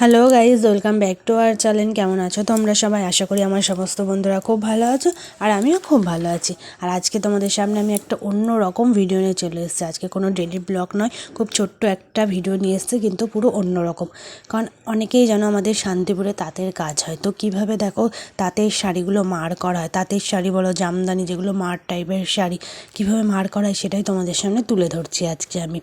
Hello guys welcome back to our channel কেমন আছো তোমরা সবাই? আশা করি আমার সমস্ত বন্ধুরা খুব ভালো আছো আর আমিও খুব ভালো আছি। আর আজকে তোমাদের সামনে আমি একটা অন্য রকম ভিডিও নিয়ে চলে এসেছি। আজকে কোনো ডেলি ব্লগ নয়, খুব ছোট্ট একটা ভিডিও নিয়ে এসেছি, কিন্তু পুরো অন্য রকম। কারণ অনেকেই জানো আমাদের শান্তিপুরে তাঁতের কাজ হয়। তো কীভাবে দেখো তাঁতের শাড়িগুলো মার করা হয়? তাঁতের শাড়ি বলো, জামদানি যেগুলো মার টাইপের শাড়ি, কীভাবে মার করা হয় সেটাই তোমাদের সামনে তুলে ধরছি আজকে আমি।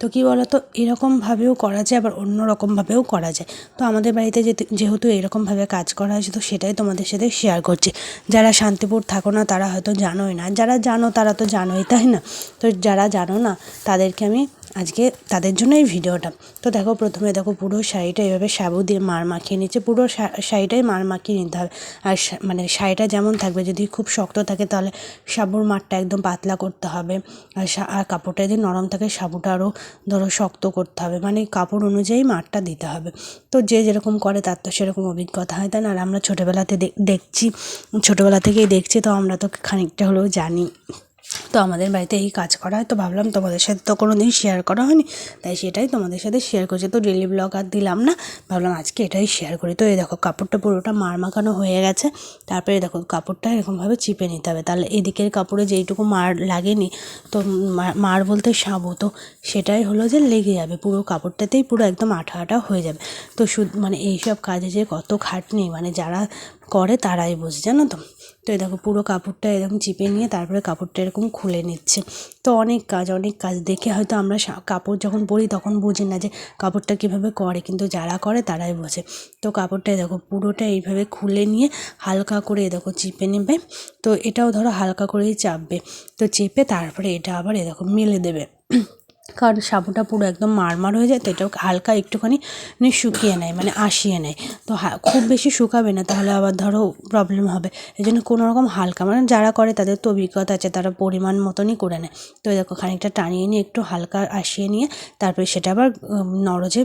তো কী বলো তো এরকমভাবেও করা যায়, আবার অন্য রকমভাবেও করা যায়। তো আমাদের বাড়িতে যেহেতু এরকমভাবে কাজ করা হয়েছে, তো সেটাই তোমাদের সাথে শেয়ার করছি। যারা শান্তিপুর থাকো না, তারা হয়তো জানোই না। যারা জানো, তারা তো জানোই, তাই না? তো যারা জানো না, তাদেরকে আমি আজকে তাদের জন্য এই ভিডিওটা। তো দেখো প্রথমে দেখো পুরো শাড়িটা এভাবে সাবু দিয়ে মার মাখিয়ে নিচ্ছে। পুরো শাড়িটাই মার মাখিয়ে নিতে হবে। আর মানে শাড়িটা যেমন থাকবে যদি খুব শক্ত থাকে তাহলে সাবুর মারটা একদম পাতলা করতে হবে। আর আর কাপড়টা যদি নরম থাকে সাবুটা আরও ধরো শক্ত করতে হবে। মানে কাপড় অনুযায়ী মারটা দিতে হবে। তো যে যেরকম করে তার তো সেরকম অভিজ্ঞতা হয় তাই না? আর আমরা ছোটোবেলাতে দেখছি। ছোটোবেলা থেকেই দেখছি তো আমরা তো খানিকটা হলেও জানি। তো আমাদের বাড়িতে এই কাজ করা হয়। তো ভাবলাম তোমাদের সাথে তো কোনো দিন শেয়ার করা হয়নি। তাই সেটাই তোমাদের সাথে শেয়ার করছি। তো ডেলি ব্লগ আর দিলাম না। ভাবলাম আজকে এটাই শেয়ার করি। তো এই দেখো, কাপড়টা পুরোটা মার মাখানো হয়ে গেছে। তারপরে দেখো, কাপড়টা এরকমভাবে চিপে নিতে হবে। তাহলে এদিকের কাপড়ে যেইটুকু মার লাগেনি, তো মার বলতে সাবু। তো সেটাই হলো যে লেগে যাবে। পুরো কাপড়টাতেই পুরো একদম আঠা আঠা হয়ে যাবে। তো শুধু মানে এইসব কাজে যে কত খাটনি মানে যারা করে তারাই বোঝে জানো তো? তো এই দেখো পুরো কাপড়টা এরকম চিপে নিয়ে তারপরে কাপড়টা এরকম খুলে নিচ্ছে। তো অনেক কাজ অনেক কাজ। দেখে হয়তো আমরা কাপড় যখন পরি তখন বুঝি না যে কাপড়টা কীভাবে করে, কিন্তু যারা করে তারাই বোঝে। তো কাপড়টা দেখো পুরোটা এইভাবে খুলে নিয়ে হালকা করে দেখো চিপে নেবে। তো এটাও ধরো হালকা করেই চাপবে। তো চেপে তারপরে এটা আবার এ দেখো মেলে দেবে। কারণ সাবুটা পুরো একদম মারমার হয়ে যায়, তো এটাও হালকা একটুখানি মানে শুকিয়ে নেয় মানে আসিয়ে নেয়। তো খুব বেশি শুকাবে না, তাহলে আবার ধরো প্রবলেম হবে। এই জন্য কোনো রকম হালকা মানে যারা করে তাদের তো অভিজ্ঞতা আছে, তারা পরিমাণ মতনই করে নেয়। তো দেখো, খানিকটা টানিয়ে নিয়ে একটু হালকা আসিয়ে নিয়ে তারপরে সেটা আবার নরজে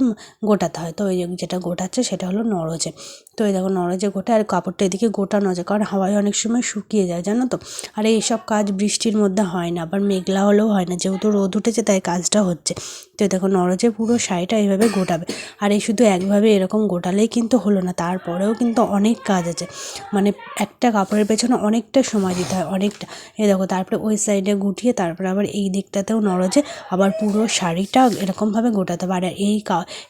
গোটাতে হয়। তো ওই যেটা গোটাচ্ছে সেটা হলো নরজে তো এই দেখো নরজে গোটা আর কাপড়টা এদিকে গোটানো যায়, কারণ হাওয়ায় অনেক সময় শুকিয়ে যায়, জানো তো? আর এইসব কাজ বৃষ্টির মধ্যে হয় না, আবার মেঘলা হলেও হয় না, যেহেতু রোদ উঠেছে, তাই কাজটা হচ্ছে। তো দেখো নরজে পুরো শাড়িটা এইভাবে গোটাবে। আর এই শুধু একভাবে এরকম গোটালেই কিন্তু হলো না, তারপরেও কিন্তু অনেক কাজ আছে। মানে একটা কাপড়ের পেছনে অনেকটা সময় দিতে হয়, অনেকটা। এ দেখো, তারপরে ওই সাইডে গুটিয়ে, তারপরে আবার এই দিকটাতেও নরজে আবার পুরো শাড়িটা এরকমভাবে গোটাতে পারে এই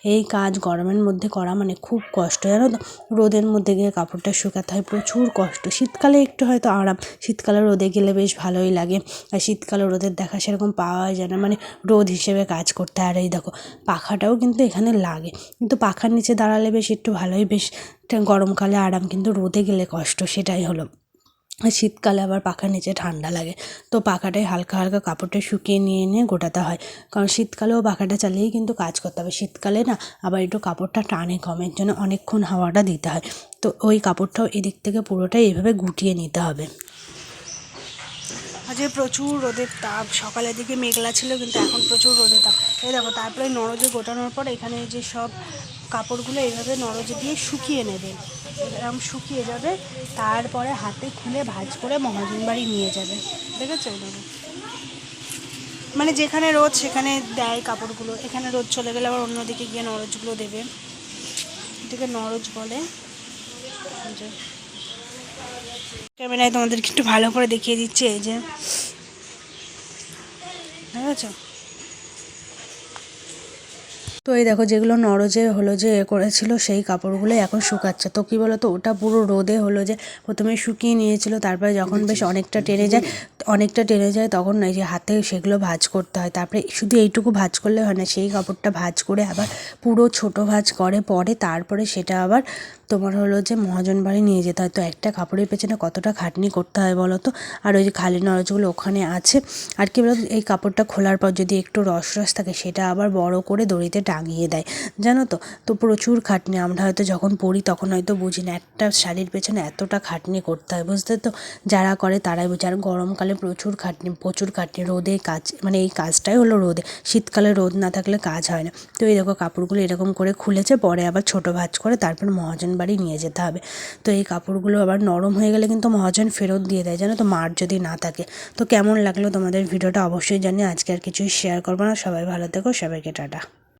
এই কাজ গরমের মধ্যে করা মানে খুব কষ্ট, জানো তো? রোদের মধ্যে গিয়ে কাপড়টা শুকাতে হয়, প্রচুর কষ্ট। শীতকালে একটু হয়তো আরাম, শীতকালে রোদে গেলে বেশ ভালোই লাগে। আর শীতকালে রোদের দেখা সেরকম পাওয়া যায় না। মানে রোদ হিসেবে কাজ করতে আর এই দেখো, পাখাটাও কিন্তু এখানে লাগে। কিন্তু পাখার নিচে দাঁড়ালে বেশ একটু ভালোই, বেশ গরমকালে আরাম, কিন্তু রোদে গেলে কষ্ট, সেটাই হলো। শীতকালে আবার পাখার নিচে ঠান্ডা লাগে। তো পাখাটায় হালকা হালকা কাপড়টা শুকিয়ে নিয়ে নিয়ে গোটাতে হয়। কারণ শীতকালেও পাখাটা চালিয়েই কিন্তু কাজ করতে হবে। শীতকালে না আবার একটু কাপড়টা টানে কমের জন্য অনেকক্ষণ হাওয়াটা দিতে হয়। তো ওই কাপড়টাও এদিক থেকে পুরোটাই এভাবে গুটিয়ে নিতে হবে। আজকে প্রচুর রোদের তাপ, সকালের দিকে মেঘলা ছিল কিন্তু এখন প্রচুর রোদের তাপ। এই দেখো, তারপরে নরজে গোটানোর পর এখানে যে সব কাপড়গুলো এইভাবে নরজে দিয়ে শুকিয়ে নেবে। এরকম শুকিয়ে যাবে, তারপরে হাতে খুলে ভাজ করে মহাজন বাড়ি নিয়ে যাবে। দেখেছ দেখো? মানে যেখানে রোদ সেখানে দেয় কাপড়গুলো, এখানে রোদ চলে গেলে আবার অন্যদিকে গিয়ে নরজগুলো দেবে। এটাকে নরজ বলে। ক্যামেরায় তোমাদেরকে একটু ভালো করে দেখিয়ে দিচ্ছে এই যে। বুঝেছ তো এই দেখো যেগুলো নরজে হলো যে এ করেছিল সেই কাপড়গুলো এখন শুকাচ্ছে। তো কী বলো তো ওটা পুরো রোদে হলো যে প্রথমে শুকিয়ে নিয়েছিল তারপরে যখন বেশ অনেকটা টেনে যায় অনেকটা টেনে যায় তখন এই যে হাতে সেগুলো ভাজ করতে হয়। তারপরে শুধু এইটুকু ভাজ করলে হয় না সেই কাপড়টা ভাজ করে আবার পুরো ছোট ভাজ করে পরে তারপরে সেটা আবার তোমার হলো যে মহাজন বাড়ি নিয়ে যেতে হয়। তো একটা কাপড়ের পেছনে কতটা খাটনি করতে হয় বলো তো? আর ওই যে খালি নরজগুলো ওখানে আছে। আর কি বলতো এই কাপড়টা খোলার পর যদি একটু রস রস থাকে সেটা আবার বড় করে দড়িতে টাঙিয়ে দেয়। জানো তো তো প্রচুর খাটনি। আমরা হয়তো যখন পড়ি তখন হয়তো বুঝি না, একটা শাড়ির পেছনে এতটা খাটনি করতে হয়, বুঝতে তো? যারা করে তারাই বুঝে। আর গরমকালে প্রচুর খাটনি প্রচুর খাটনি। রোদে কাজ মানে এই কাজটাই হলো রোদে। শীতকালে রোদ না থাকলে কাজ হয় না। তো এই দেখো কাপড়গুলো এরকম করে খুলেছে, পরে আবার ছোটো ভাজ করে তারপর মহাজন বাড়ি নিয়ে যেতে হবে। তো এই কাপড়গুলো আবার নরম হয়ে গেলে কিন্তু মহাজন ফেরত দিয়ে দেয়। জানো তো, মার যদি না থাকে। তো কেমন লাগল তোমাদের ভিডিওটা অবশ্যই জানি আজকে আর কিছুই শেয়ার করব না। সবাই ভালো থেকো, সবাইকে টাটা।